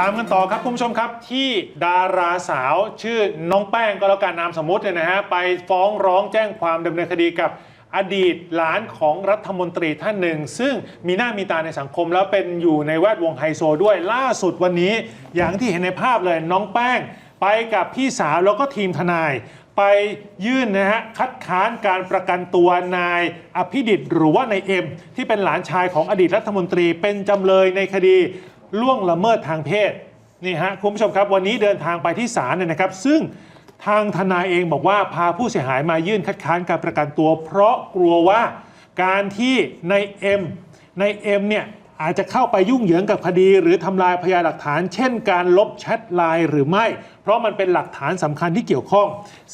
ตามกันต่อครับคุณผู้ชมครับที่ดาราสาวชื่อน้องแป้งก็แล้วกันนามสมมติเนี่ยนะฮะไปฟ้องร้องแจ้งความดำเนินคดีกับอดีตหลานของรัฐมนตรีท่านหนึ่ง ซึ่งมีหน้ามีตาในสังคมแล้วเป็นอยู่ในแวดวงไฮโซด้วยล่าสุดวันนี้ อย่างที่เห็นในภาพเลยน้องแป้ง ไปกับพี่สาวแล้วก็ทีมทนาย ไปยื่นนะฮะคัดค้านการประกันตัวนายอภิดิษฐ์หรือว่านายเอ็ม ที่เป็นหลานชายของอดีตรัฐมนตรีเป็นจำเลยในคดี ล่วงละเมิดทางเพศนี่ฮะคุณผู้ชมครับวันนี้เดินทางไปที่ศาลเนี่ยนะครับ ซึ่งทางทนายเองบอกว่าพาผู้เสียหายมายื่นคัดค้านการประกันตัว เพราะกลัวว่าการที่ในเอ็มในเอ็มเนี่ยอาจจะเข้าไปยุ่งเหยิงกับคดี หรือทำลายพยานหลักฐาน เช่น การลบแชทไลน์หรือไม่ เพราะมันเป็นหลักฐานสำคัญที่เกี่ยวข้อง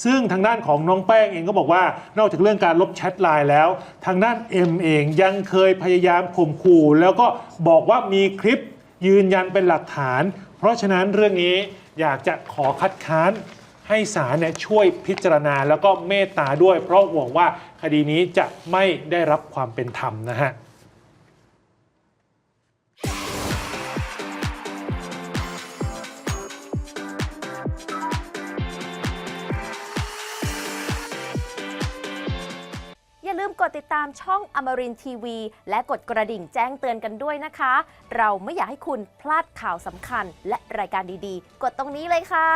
ซึ่งทางด้านของน้องแป้งเองก็บอกว่า นอกจากเรื่องการลบแชทไลน์แล้ว ทางด้านเอ็มเองยังเคยพยายามข่มขู่แล้วก็บอกว่ามีคลิป ยืนยันเป็นหลักฐาน เพราะฉะนั้นเรื่องนี้อยากจะขอคัดค้านให้ศาลเนี่ยช่วยพิจารณาแล้วก็เมตตาด้วย เพราะห่วงว่าคดีนี้จะไม่ได้รับความเป็นธรรมนะฮะ ลืมกดติดตามช่องอมรินทีวี และกดกระดิ่งแจ้งเตือนกันด้วยนะคะ เราไม่อยากให้คุณพลาดข่าวสำคัญและรายการดีๆ กดตรงนี้เลยค่ะ